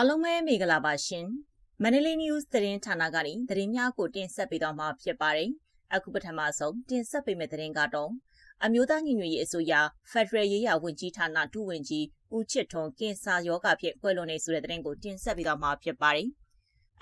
အားလုံးပဲမင်္ဂလာပါရှင်မန္တလေး news သတင်းဌာနကနေသတင်းများကိုတင်ဆက်ပေးသွားမှာဖြစ်ပါတယ်အခုပထမဆုံးတင်ဆက်ပေးမယ့်သတင်းကတော့အမျိုးသားညီညွတ်ရေးအစိုးရ Federal ရေးရာဝန်ကြီးဌာနဒုဝန်ကြီးဦးချစ်ထွန်းကင်ဆာရောဂါဖြင့်ကွယ်လွန်နေဆိုတဲ့သတင်းကိုတင်ဆက်ပေးသွားမှာဖြစ်ပါတယ်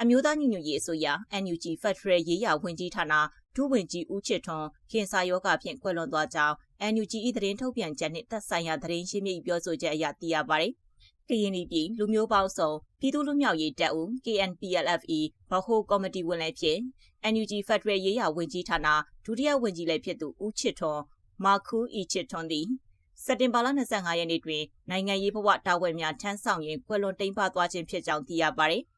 အမျိုးသားညီညွတ်ရေးအစိုးရ NUG Federal ရေးရာဝန်ကြီးဌာနဒုဝန်ကြီးဦးချစ်ထွန်းကင်ဆာရောဂါဖြင့်ကွယ်လွန်သွားကြောင်း NUG ၏သတင်းထုတ်ပြန်ချက်နှင့်သက်ဆိုင်ရာသတင်းရှင်းပြပြောဆိုချက်အရသိရပါတယ်။ ကရင်ပြည်လူမျိုးပေါင်းစုံပြည်သူ့လူမျိုးရေးတပ်ဦး KNPLFE ဗဟိုကော်မတီဝင်လည်းဖြစ် NUG Federal ရေးရာဝန်ကြီးဌာနဒုတိယဝန်ကြီးလည်းဖြစ်သူဦးချစ်ထွန်းမာခူးအီချစ်ထွန်းသည်စက်တင်ဘာလ25ရက်နေ့တွင်နိုင်ငံရေးဘဝတာဝန်များထမ်းဆောင်ရင်းကွယ်လွန်တိမ်ပသွားခြင်းဖြစ်ကြောင်းသိရပါတယ်။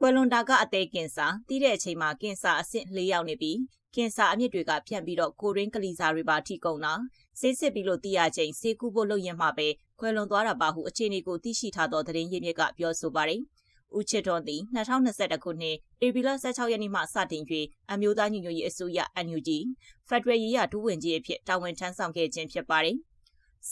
ကွယ်လွန်တာကအသေးကင်ဆာတီးတဲ့အချိန်မှာကင်ဆာအဆင့်၄ရောက်နေပြီးကင်ဆာအမြင့်တွေကဖြန့်ပြီးတော့ကိုရင်းကလီစာတွေပါထိကုန်တာဆေးစစ်ပြီးလို့သိရချိန်ဆေးကူဖို့လုပ်ရင်မှပဲခွဲလွန်သွားတာပါဟုအခြေအနေကိုသိရှိထားသောသတင်းရင်းမြစ်ကပြောဆိုပါတယ်။ဦးချစ်တော်သည်2021ခုနှစ်ဧပြီလ16ရက်နေ့မှစတင်၍အမျိုးသားညီညွတ်ရေးအစိုးရ NUG ဖက်ဒရယ်ရေးရာဒုဝန်ကြီးအဖြစ်တာဝန်ထမ်းဆောင်ခဲ့ခြင်းဖြစ်ပါတယ်။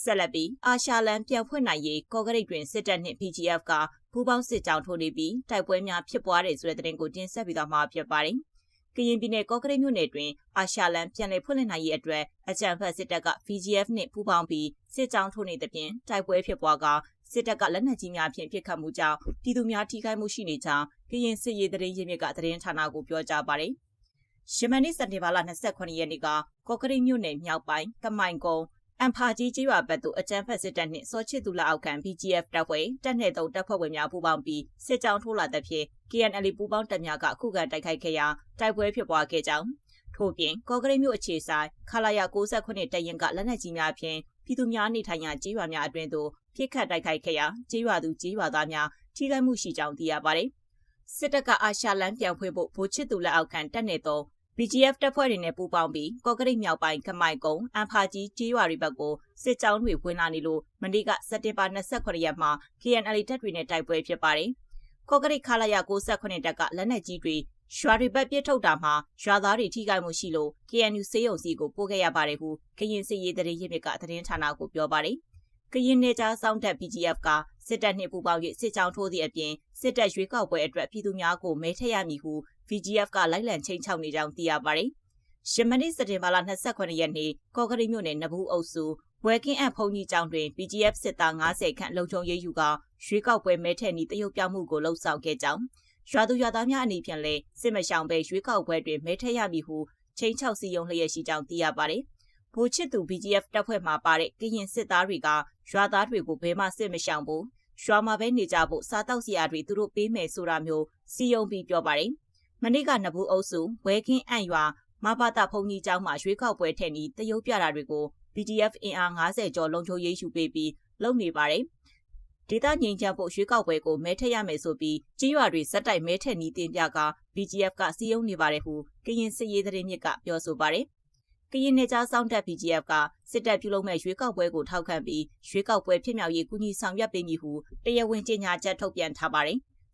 ဆက်လက်ပြီးအာရှလန်ပြန်ဖွင့်နိုင်ရေးကော့ဂရိတ်တွင်စစ်တပ်နှင့် PGF ကပူးပေါင်းစစ်ကြောင်းထိုးနေပြီးတိုက်ပွဲများဖြစ်ပွားတယ်ဆိုတဲ့သတင်းကိုတင်ဆက်ပြီးတော့မှာဖြစ်ပါတယ်။ကရင်ပြည်နယ်ကော့ကရိတ်မြို့နယ်တွင်အာရှလန်ပြန်လည်ဖွင့်လှစ်နိုင်ရေးအတွက်အကြံဖတ်စစ်တပ်က VGF နှင့်ပူးပေါင်းပြီးစစ်ကြောင်းထိုးနေသဖြင့်တိုက်ပွဲဖြစ်ပွားကစစ်တပ်ကလက်နက်ကြီးများဖြင့်ပစ်ခတ်မှုကြောင့်ပြည်သူများထိခိုက်မှုရှိနေကြောင်းကရင်စစ်ရေးသတင်းရင်းမြစ်ကသတင်းဌာနကိုပြောကြားပါတယ်။ရှမန်နီစက်တင်ဘာလ29ရက်နေ့ကကော့ကရိတ်မြို့နယ်မြောက်ပိုင်းကမိုင်ကုန်း အန်ဖာကြီးကျေးရွာဘက်သို့အကြမ်းဖက်စစ်တပ်နှင့်စောချစ်သူလက်အောက်ခံ BGF တပ်ဖွဲ့တပ်နှင့်သုံးတပ်ဖွဲ့ဝင်များပူးပေါင်းပြီးစစ်ကြောင်းထိုးလာတဲ့ဖြင့် KNL ပူးပေါင်းတပ်များကခုခံတိုက်ခိုက်ခဲ့ရာတိုက်ပွဲဖြစ်ပွားခဲ့ကြောင်းထို့ပြင်ကော့ကရိတ်မြို့အခြေဆိုင်ခလာယာ69တရင်ကလက်နက်ကြီးများဖြင့်ပြည်သူများနေထိုင်ရာကျေးရွာများအတွင်းသို့ပြစ်ခတ်တိုက်ခိုက်ခဲ့ရာကျေးရွာသူကျေးရွာသားများထိခိုက်မှုရှိကြောင်းသိရပါတယ်။စစ်တပ်ကအာရှလန်ပြန်ဖွင့်ဖို့ဗိုလ်ချစ်သူလက်အောက်ခံတပ်နယ်သုံး BGF တပ်ဖွဲ့တွေနဲ့ပူးပေါင်းပြီးကော့ကရိတ်မြောက်ပိုင်းကမိုင်ကုန်းအန်ဖာကြီးကျေးရွာတွေဘက်ကိုစစ်ကြောင်းတွေဝင်လာနေလို့မနေ့ကစက်တင်ဘာ28ရက်မှာ KNL တပ်တွေနဲ့တိုက်ပွဲဖြစ်ပါတယ်။ကော့ကရိတ်ခလာရ69တပ်ကလက်နက်ကြီးတွေရွာတွေဘက်ပြစ်ထုတ်တာမှာရွာသားတွေထိခိုက်မှုရှိလို့ KNU စေယုံစီကိုပို့ခဲ့ရပါတယ်ဟုကရင်စစ်ရေးတရင်ရစ်မြစ်ကသတင်းဌာနကိုပြောပါတယ်။ကရင်နေကြားစောင့်တပ် BGF ကစစ်တပ်နှင့်ပူးပေါင်း၍စစ်ကြောင်းထိုးသည့်အပြင်စစ်တပ်ရွေးကောက်ပွဲအတွက်ပြည်သူများကိုမဲထည့်ရမည်ဟု VGF ကလိုက်လံချိန်ချောက်နေကြောင်းသိရပါတယ်။ရှမနီစက်တင်ဘာလ29ရက်နေ့ကော့ကရိမြို့နယ်နဘူးအုပ်စုဝဲကင်းအဖုန်ကြီးကျောင်းတွင် BGF စစ်သား90ခန့်လုံခြုံရေးယူကရွေးကောက်ပွဲမဲထည့်နီတရုတ်ပြောင်းမှုကိုလှုံ့ဆော်ခဲ့ကြောင်းရွာသူရွာသားများအနေဖြင့်လည်းစစ်မရှောင်ပဲရွေးကောက်ပွဲတွင်မဲထည့်ရမည်ဟုချိန်ချောက်စီယုံလျက်ရှိကြောင်းသိရပါတယ်။ဗိုလ်ချစ်သူ BGF တပ်ဖွဲ့မှပါတဲ့ကရင်စစ်သားတွေကရွာသားတွေကိုဘယ်မှစစ်မရှောင်ဘူးရွာမှာပဲနေကြဖို့စားတောက်စရာတွေသူတို့ပေးမယ်ဆိုတာမျိုးစီယုံပြီးပြောပါတယ် မနေ့ကနဘူးအုပ်စုဝဲကင်းအံ့ရွာမဘာတာဖုန်ကြီးကျောင်းမှာရွေးကောက်ပွဲထက်နီတရုတ်ပြတာတွေကို PDF အင်အား90ကျော်လုံခြုံရေးယူပေးပြီးလုပ်နေပါတယ်။ဒေသငြိမ်ချမ်းဖို့ရွေးကောက်ပွဲကိုမဲထက်ရမယ်ဆိုပြီးကြီးရွာတွေစက်တိုက်မဲထက်နီတင်ပြက BGF ကစီယုံနေပါတယ်ဟုကရင်စစ်ရေးသတင်းမြစ်ကပြောဆိုပါတယ်။ကရင်နေကြားစောင့်တပ် BGF ကစစ်တပ်ပြုလုပ်မဲ့ရွေးကောက်ပွဲကိုထောက်ခံပြီးရွေးကောက်ပွဲဖြစ်မြောက်ရေးကူညီဆောင်ရွက်ပေးမည်ဟုတရားဝင်ကြေညာချက်ထုတ်ပြန်ထားပါတယ်။